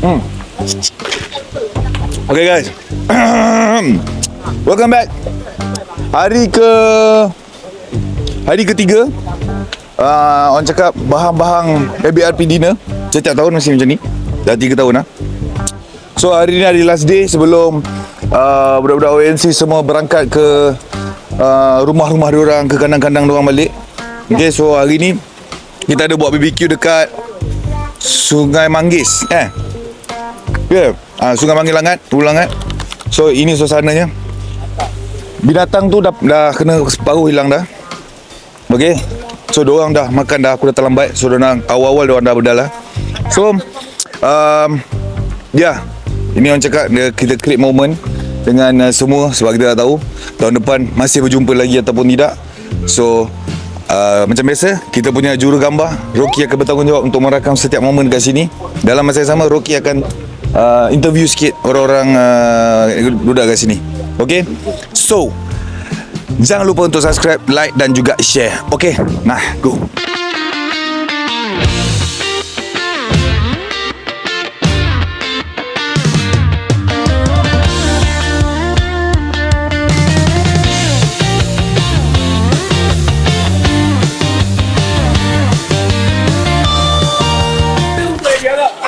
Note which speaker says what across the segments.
Speaker 1: Hmm. Okay guys. Welcome back. Hari ke hari ketiga. Uh, orang cakap bahang-bahang ABRP dinner Setiap tahun mesti macam ni Dah 3 tahun lah So hari ni hari last day sebelum uh, Budak-budak ONC semua berangkat ke uh, Rumah-rumah diorang Ke kandang-kandang diorang balik Okay so hari ni Kita ada buat BBQ dekat Sungai Manggis Eh Ya. Yeah. uh, Sungai Manggis Langat Pulau Langat. So ini suasananya. Binatang tu dah, dah kena separuh hilang dah. Okay So diorang dah makan dah Aku dah terlambat. So diorang awal-awal diorang dah berdalah. So um, Ya. Yeah. Ini orang cakap dia, Kita create moment Dengan uh, semua Sebab kita dah tahu Tahun depan Masih berjumpa lagi Ataupun tidak. So uh, Macam biasa Kita punya juru gambar Rocky akan bertanggungjawab Untuk merakam setiap momen kat sini. Dalam masa yang sama Rocky akan uh, Interview sikit Orang-orang uh, Duduk kat sini Okay So Jangan lupa untuk subscribe, like dan juga share. Okay, nah go.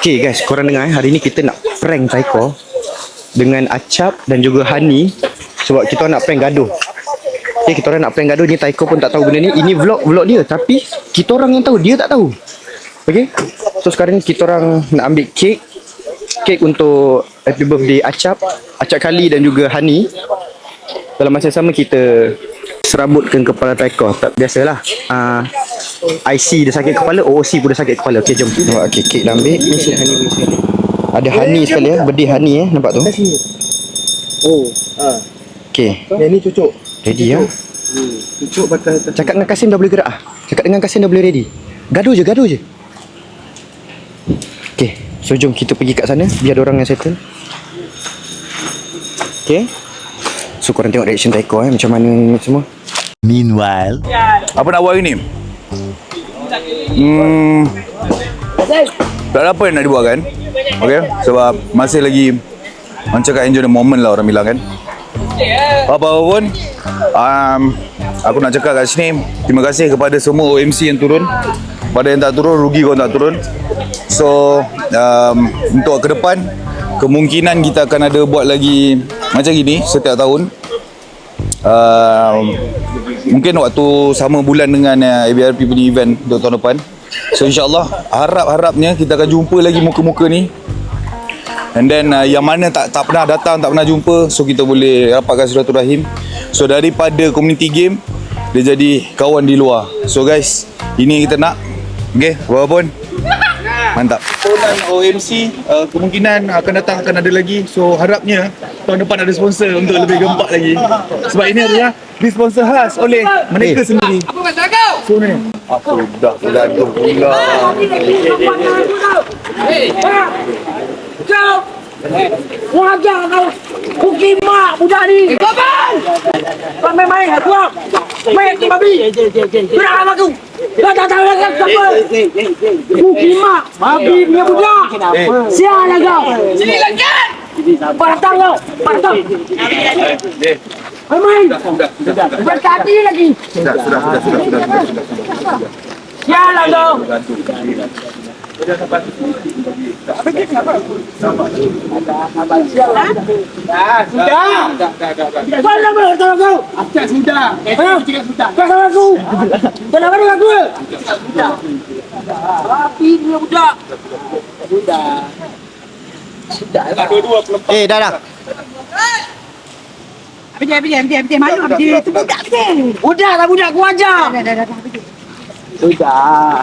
Speaker 2: Okay guys, korang dengar eh, hari ni kita nak prank Taiko dengan Acap dan juga Hani sebab kita nak prank gaduh. Okay, kita orang nak prank gaduh ni Taiko pun tak tahu benda ni. Ini vlog vlog dia tapi kita orang yang tahu, dia tak tahu. Okay, so sekarang ni kita orang nak ambil kek kek untuk happy birthday Acap, Acap Kali dan juga Hani. Dalam masa yang sama kita serabutkan kepala Taiko. Tak biasalah. Uh, IC dia sakit kepala, OOC pun dia sakit kepala. Okey, jom. Nampak okey, kek dah ambil. Ni si Hani sini. Ada Hani sekali ya, birthday Hani eh, nampak tu.
Speaker 3: Oh, ah.
Speaker 2: Okey,
Speaker 3: Yang ni cucuk.
Speaker 2: ready ya.
Speaker 3: Hmm. Cucuk pakai
Speaker 2: Cakap dengan Kasim dah boleh gerak ah. Cakap dengan Kasim dah boleh ready. Gaduh je, gaduh je. Okey, so jom kita pergi kat sana biar orang yang settle. Okey. So korang tengok reaction Taiko eh macam mana ni semua.
Speaker 4: Meanwhile,
Speaker 1: Apa nak buat hari ni? Hmm, tak ada apa yang nak dibuat kan? Okay, sebab masih lagi Orang cakap enjoy the moment lah orang bilang kan? Apa-apa pun um, Aku nak cakap kat sini Terima kasih kepada semua OMC yang turun. Pada yang tak turun, rugi kau tak turun. So um, Untuk ke depan Kemungkinan kita akan ada buat lagi Macam gini setiap tahun uh, Mungkin waktu sama bulan dengan uh, ABRP punya event untuk tahun depan. So insyaAllah Harap-harapnya kita akan jumpa lagi muka-muka ni. And then uh, yang mana tak tak pernah datang, tak pernah jumpa So kita boleh rapatkan silaturahim. So daripada community game Dia jadi kawan di luar. So guys Ini yang kita nak. Okay, walaupun Mantap. Polan OMC uh, Kemungkinan akan datang akan ada lagi. So harapnya Tahun depan ada sponsor Untuk lebih gempak lagi. Sebab ini adalah Disponsor khas oleh mereka sendiri. Apa kata kau? So ni. Aku dah gaduh pula.
Speaker 5: Kau Wajar kau. Kuki mak budak ni. Kapan Kau main-main aku Main tu babi? Berak sama aku Kau tak tahu lagi siapa? Kuki mak Babi punya budak Sial lah kau. Sini lagi Pak datang kau. Pak datang. Main-main Berkati lagi.
Speaker 1: Sudah, sudah, sudah, sudah, sudah, sudah, sudah.
Speaker 5: Sial lah kau Kau nak apa tolong kau? Acak sudah. Eh, cakap sudah. Kau sama aku. Kau nak apa dengan aku? Api dia budak.
Speaker 2: Eh, dah dah.
Speaker 5: Pergi, pergi, pergi, pergi. Maju, pergi. Itu budak, pergi. Budak lah, budak. Aku ajar. Dah, dah, dah. Sudah.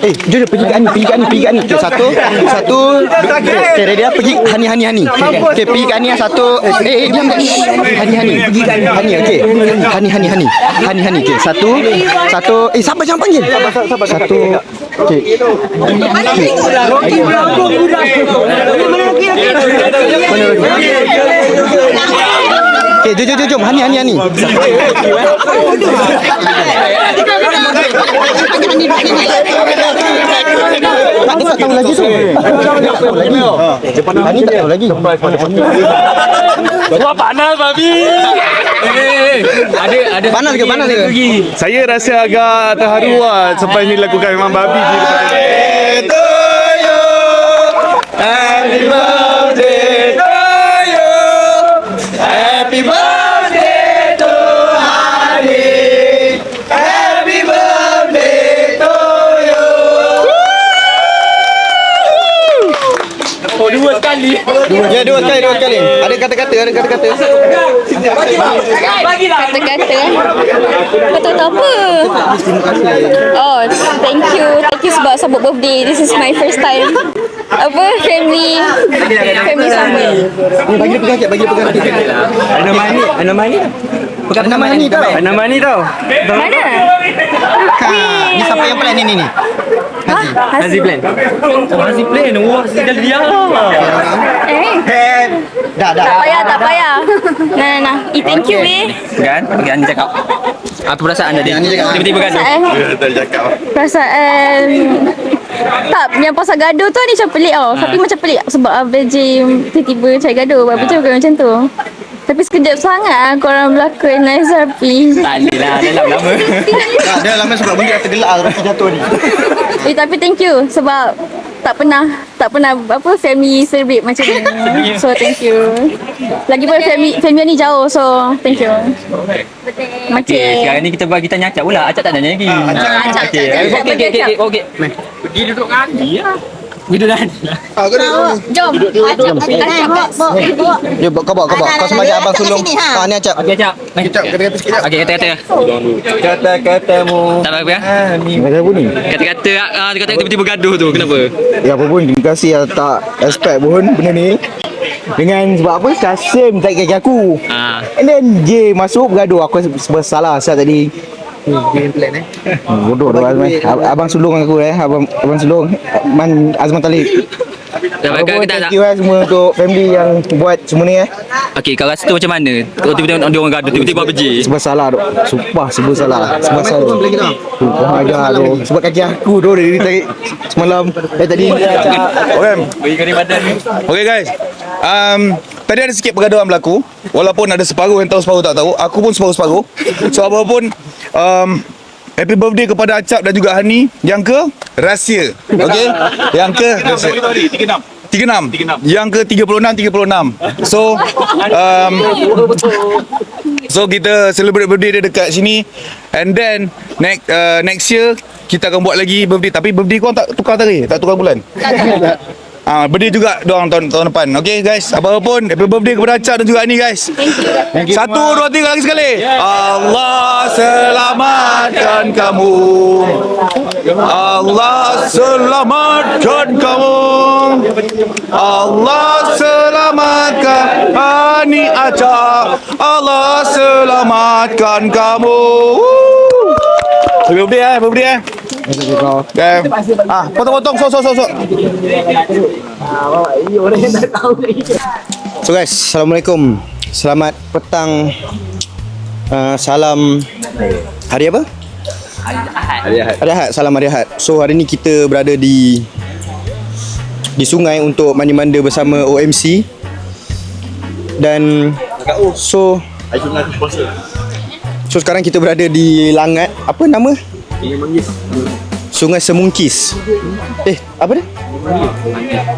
Speaker 2: Eh, jom jom pergi ke Ani, pergi ke Ani, pergi Ani. Okay, satu, satu. Okay, ready ah? Pergi Hani, Hani, Hani. Okay, pergi Ani ah, satu. Eh, eh, diam. Hani, Hani. Pergi Ani. Hani, okay. Hani, Hani, Hani. Hani, Hani. Okay, satu, satu. Eh, sabar jangan panggil. Satu. Okay. Okay, jom, jom, jom, jom. Hani, Hani, Hani. Tak ada tahu lagi tu. Tak tahu lagi. Hani tak tahu lagi. Panas ke? Panas ke?
Speaker 4: Saya rasa agak terharu lah Sampai ni lakukan memang babi je
Speaker 2: Ada kata-kata, ada kata-kata.
Speaker 6: kata-kata. Betul tak apa? Oh, thank you. Thank you sebab sambut birthday. This is my first time. Apa? Family. Family sama.
Speaker 2: Ni bagi dia pegang bagi dia pegang sikit.
Speaker 3: Nama ni, nama ni.
Speaker 2: Pegang nama ni tau.
Speaker 3: Nama ni tau.
Speaker 6: Mana?
Speaker 2: Ni siapa yang plan ni ni ni?
Speaker 6: Ha? Hazi
Speaker 3: Plan. Oh, Hazi Plan. Wah, sedal dia.
Speaker 6: Eh,
Speaker 2: Dah, dah.
Speaker 6: tak payah, tak payah. Nah, nah, nah. Eh, thank you, weh.
Speaker 3: Kan? Bagi Ani cakap. Apa perasaan tadi?
Speaker 2: Ani cakap.
Speaker 3: Tiba-tiba kan?
Speaker 6: Perasaan Perasaan Tak Yang pasal gaduh tu ni macam pelik tau Tapi macam pelik Sebab Jim Tiba-tiba cari gaduh Abang Jim bukan macam tu Tapi sekejap sangat lah Korang berlakon Nice Happy
Speaker 3: Tak boleh lah. Dalam lama.
Speaker 2: Dah, dah lama sebab benda dah tergelak rasa jatuh ni.
Speaker 6: eh, Tapi thank you Sebab tak pernah tak pernah apa family celebrate macam ni. So thank you. Lagipun family family ni jauh so thank you.
Speaker 3: Okey,
Speaker 6: Okay.
Speaker 3: sekarang ni kita bagi tanya Acap pula. Acap tak nanya lagi.
Speaker 6: Acap, Acap,
Speaker 3: okey, okey, okey, okey. Pergi duduk Ani lah. Duduk.
Speaker 2: Ah, kau dah.
Speaker 6: Jom. Acap, acap.
Speaker 2: Ya, kau bawa, kau bawa. Kau sembahyang abang sulung. Ha, ni acap.
Speaker 3: Okey, Acap.
Speaker 2: Kejap, kata-kata sikit.
Speaker 3: Okey, kata-kata.
Speaker 4: Kata-katamu
Speaker 3: Tak apa ya?
Speaker 2: Kata apa ni?
Speaker 3: Kata-kata ah, kata tiba-tiba gaduh tu. Kenapa?
Speaker 2: Ya apa pun terima kasih yang tak expect pun benda ni dengan sebab apa Kasim tak kaki aku
Speaker 3: Ah.
Speaker 2: and then J masuk bergaduh aku sebab salah saya tadi game plan eh. Bodoh doh Azman. Ab- abang sulung aku eh. Abang abang sulung. Man Azman Talib pun
Speaker 3: kita tak.
Speaker 2: thank you eh semua untuk family yang buat semua ni eh.
Speaker 3: Okey, kau rasa tu macam mana? Kau tiba-tiba dia orang gaduh, tiba-tiba berje.
Speaker 2: sebab salah dok sumpah sebab salah. Sebab salah. Sumpah ajar tu. Sebab kaki aku tu dari tadi semalam eh tadi.
Speaker 3: Bagi badan ni.
Speaker 1: Okay guys. Um, Tadi ada sikit pergaduhan berlaku Walaupun ada separuh yang tahu separuh tak tahu. Aku pun separuh-separuh. So apapun um, Happy birthday kepada Acap dan juga Hani. Yang ke? Rahsia. Okay Yang ke? Rahsia 36 Yang ke? 36 36 So um, So kita celebrate birthday dia dekat sini. And then Next uh, next year Kita akan buat lagi birthday. Tapi birthday korang tak tukar tarikh Tak tukar bulan Ah, birthday juga doang tahun tahun depan. Okay guys, apa pun happy birthday kepada Acap dan juga Ani guys. Thank you. Satu, dua, tiga lagi sekali. Allah selamatkan kamu. Allah selamatkan kamu. Allah selamatkan Ani Acap. Allah selamatkan kamu. Happy birthday eh, happy birthday eh. Okay. Ah, potong-potong, sok, sok, sok, sok.
Speaker 2: So guys, Assalamualaikum Selamat petang uh, Salam Hari apa? Hari Ahad Hari Ahad, salam Hari Ahad So hari ni kita berada di Di sungai untuk mandi-manda bersama OMC Dan So So sekarang kita berada di Langat Apa nama? Sungai Semungkis. Eh, apa dia?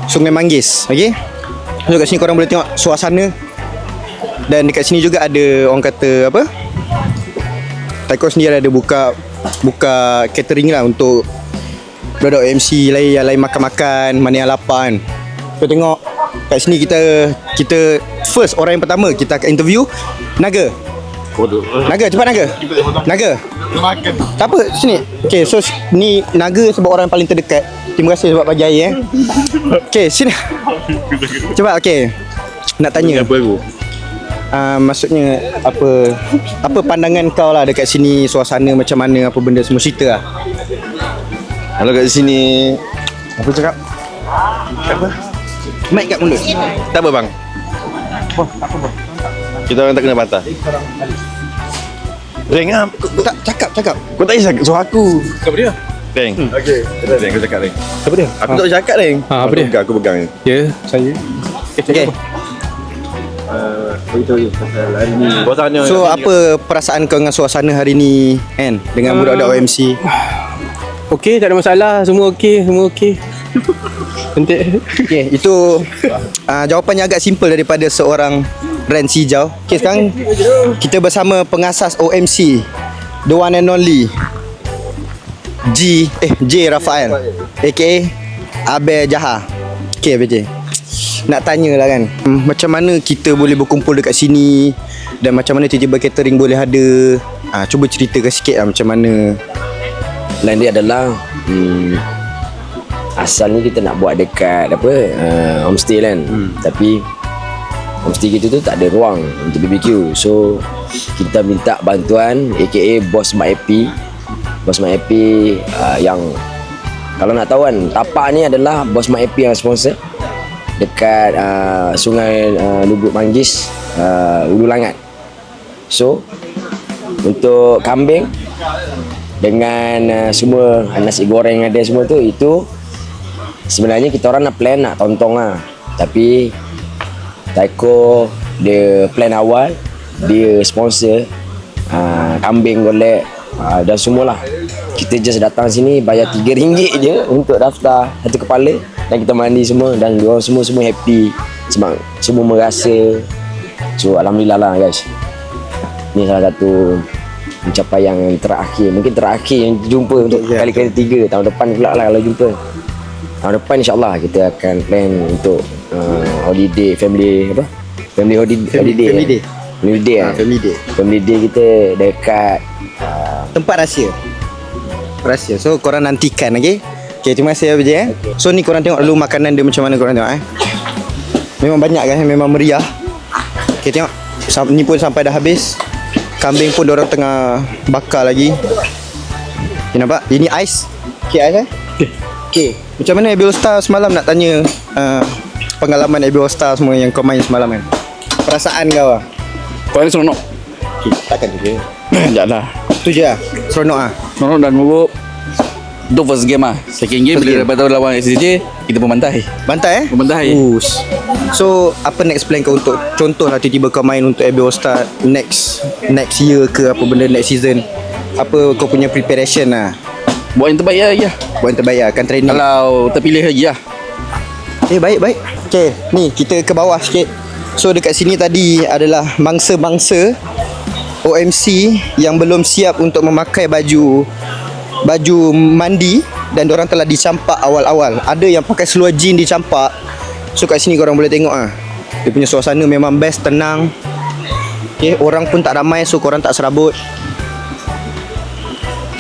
Speaker 2: Sungai Manggis. Okay So kat sini korang boleh tengok suasana. Dan dekat sini juga ada orang kata apa? Taiko sendiri ada buka Buka catering lah untuk Budak MC lain yang lain makan-makan Mana yang lapar kan. Tengok Kat sini kita Kita First orang yang pertama Kita akan interview Naga. Naga cepat Naga. Naga Tak apa, sini. Okay, so ni Naga sebab orang paling terdekat. Terima kasih sebab bagi air eh. Okay, sini. Cuba, okay. Nak tanya.
Speaker 4: Apa aku?
Speaker 2: Uh, maksudnya apa apa pandangan kau lah dekat sini suasana macam mana apa benda semua cerita lah.
Speaker 4: Kalau kat sini Apa cakap?
Speaker 2: Mic kat mulut.
Speaker 4: Tak apa bang Kita orang tak kena patah Reng ah
Speaker 2: Tak cakap cakap.
Speaker 4: Kau tak kisah suruh aku Siapa dia? Reng Okay Reng kau cakap Reng
Speaker 7: Siapa dia?
Speaker 4: Aku tak boleh cakap Reng
Speaker 7: Ah, apa
Speaker 4: Aku
Speaker 7: dia?
Speaker 4: pegang, Aku pegang ni
Speaker 7: Ya, saya.
Speaker 2: Okay.
Speaker 4: Suasana
Speaker 2: So apa perasaan kau dengan suasana hari ni kan dengan budak-budak OMC?
Speaker 7: Okey, tak ada masalah. Semua okey, semua okey. Cantik.
Speaker 2: Okay, itu uh, jawapan yang agak simple daripada seorang Ren Sijau. Okay, sekarang kita bersama pengasas OMC, the one and only G eh J Rafael aka Abel Jaha. Okay, BJ. Nak tanya lah kan hmm, Macam mana kita boleh berkumpul dekat sini Dan macam mana tiba-tiba catering boleh ada ha, Cuba ceritakan sikit lah macam mana
Speaker 8: Plan dia adalah hmm, Asalnya kita nak buat dekat apa uh, Homestay kan hmm. Tapi Homestay kita tu tak ada ruang Untuk BBQ So Kita minta bantuan AKA Boss Mak Happy Boss Mak Happy uh, Yang Kalau nak tahu kan Tapak ni adalah Boss Mak Happy yang sponsor Dekat uh, Sungai uh, Lubuk Manggis uh, Ulu Langat. So Untuk kambing dengan uh, semua nasi goreng ada semua tu itu sebenarnya kita orang nak plan nak tontong lah. Tapi Taiko dia plan awal dia sponsor uh, kambing golek uh, dan semualah. Kita just datang sini bayar RM3 je untuk daftar satu kepala dan kita mandi semua dan dia semua semua happy sebab semua merasa. So alhamdulillah lah guys. Ni salah satu pencapaian yang terakhir. Mungkin terakhir yang jumpa untuk kali ketiga tahun depan pula lah kalau jumpa. Tahun depan insyaAllah kita akan plan untuk uh, holiday family apa family holiday holiday
Speaker 2: family
Speaker 8: eh?
Speaker 2: day.
Speaker 8: family day
Speaker 2: ha,
Speaker 8: eh?
Speaker 2: family day.
Speaker 8: family day kita dekat uh,
Speaker 2: Tempat rahsia. Rahsia. So korang nantikan okay? Okay terima kasih Abang J eh. So ni korang tengok dulu makanan dia macam mana korang tengok eh. Memang banyak kan memang meriah. Okay tengok. Ni pun sampai dah habis. Kambing pun orang tengah bakar lagi. Okay nampak? Ini ais. Okay ais eh. Okay. Macam mana Abil Star semalam nak tanya uh, pengalaman Abil Star semua yang kau main semalam kan? Perasaan kau lah.
Speaker 3: Kau ni seronok.
Speaker 2: Takkan tu je.
Speaker 3: Sekejap lah.
Speaker 2: Tu je lah. Seronok lah.
Speaker 3: Seronok dan mabuk. Itu first game lah. Second game,
Speaker 2: First
Speaker 3: bila dapat tahu lawan SCJ, kita pun bantai.
Speaker 2: Bantai eh?
Speaker 3: Bantai.
Speaker 2: Us. So apa next plan kau untuk contoh lah tiba-tiba kau main untuk Abbey Star next next year ke apa benda next season. Apa kau punya preparation lah.
Speaker 3: Buat yang terbaik lah, ya.
Speaker 2: Buat yang terbaik lah. Akan training.
Speaker 3: Kalau terpilih lagi lah.
Speaker 2: Eh baik baik. Okay ni kita ke bawah sikit. So dekat sini tadi adalah mangsa-mangsa OMC yang belum siap untuk memakai baju baju mandi dan orang telah dicampak awal-awal. Ada yang pakai seluar jean dicampak. So kat sini korang boleh tengok ah. Dia punya suasana memang best, tenang. Okay, orang pun tak ramai so korang tak serabut.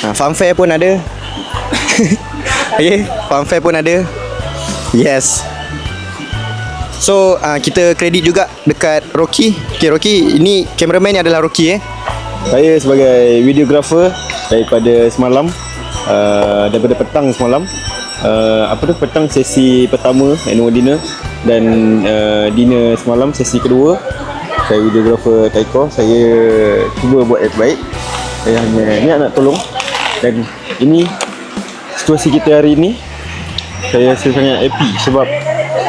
Speaker 2: Ha, funfair pun ada. okay, funfair pun ada. Yes. So uh, kita kredit juga dekat Rocky. Okay Rocky, ini cameraman ni adalah Rocky eh.
Speaker 4: Saya sebagai videographer daripada semalam uh, daripada petang semalam. Uh, apa tu? Petang sesi pertama annual dinner. Dan uh, dinner semalam sesi kedua saya videographer Taiko. Saya cuba buat yang terbaik saya hanya niat nak tolong. Dan ini situasi kita hari ini saya rasa sangat happy sebab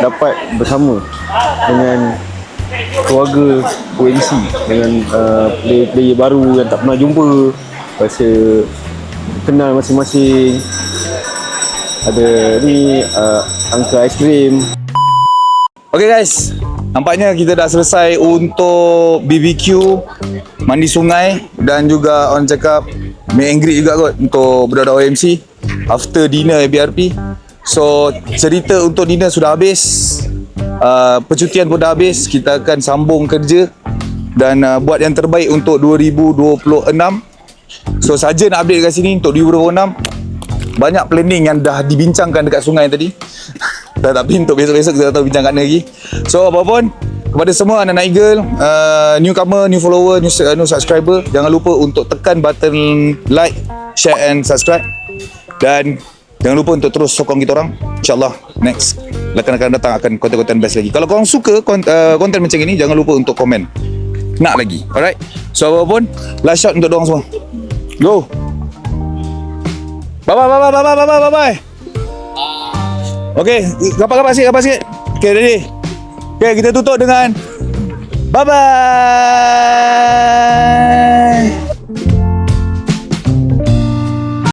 Speaker 4: dapat bersama dengan keluarga OMC dengan uh, player-player baru yang tak pernah jumpa rasa kenal masing-masing. Ada ni uh, angka aiskrim
Speaker 1: Okay guys, nampaknya kita dah selesai untuk BBQ, mandi sungai dan juga orang cakap and greet juga kot untuk budak-budak OMC after dinner ABRP. So cerita untuk dinner sudah habis, uh, percutian pun dah habis, kita akan sambung kerja dan uh, buat yang terbaik untuk 2026. So saja nak update kat sini untuk 2026 banyak planning yang dah dibincangkan dekat sungai tadi. Dah tapi untuk besok-besok kita tak tahu bincang kat mana lagi. So apa pun kepada semua anak-anak Eagle, uh, newcomer, new follower, new, uh, new subscriber, jangan lupa untuk tekan button like, share and subscribe. Dan Jangan lupa untuk terus sokong kita orang. InsyaAllah next. Lekan akan datang akan konten-konten best lagi. Kalau korang suka konten, uh, konten macam ini, jangan lupa untuk komen. Nak lagi. Alright. So, apapun, last shot untuk diorang semua. Go. Bye-bye, bye-bye, bye-bye, bye-bye, bye-bye. bye-bye. Okay, kapak-kapak sikit, kapak sikit. Okay, ready. Okay, kita tutup dengan... Bye-bye.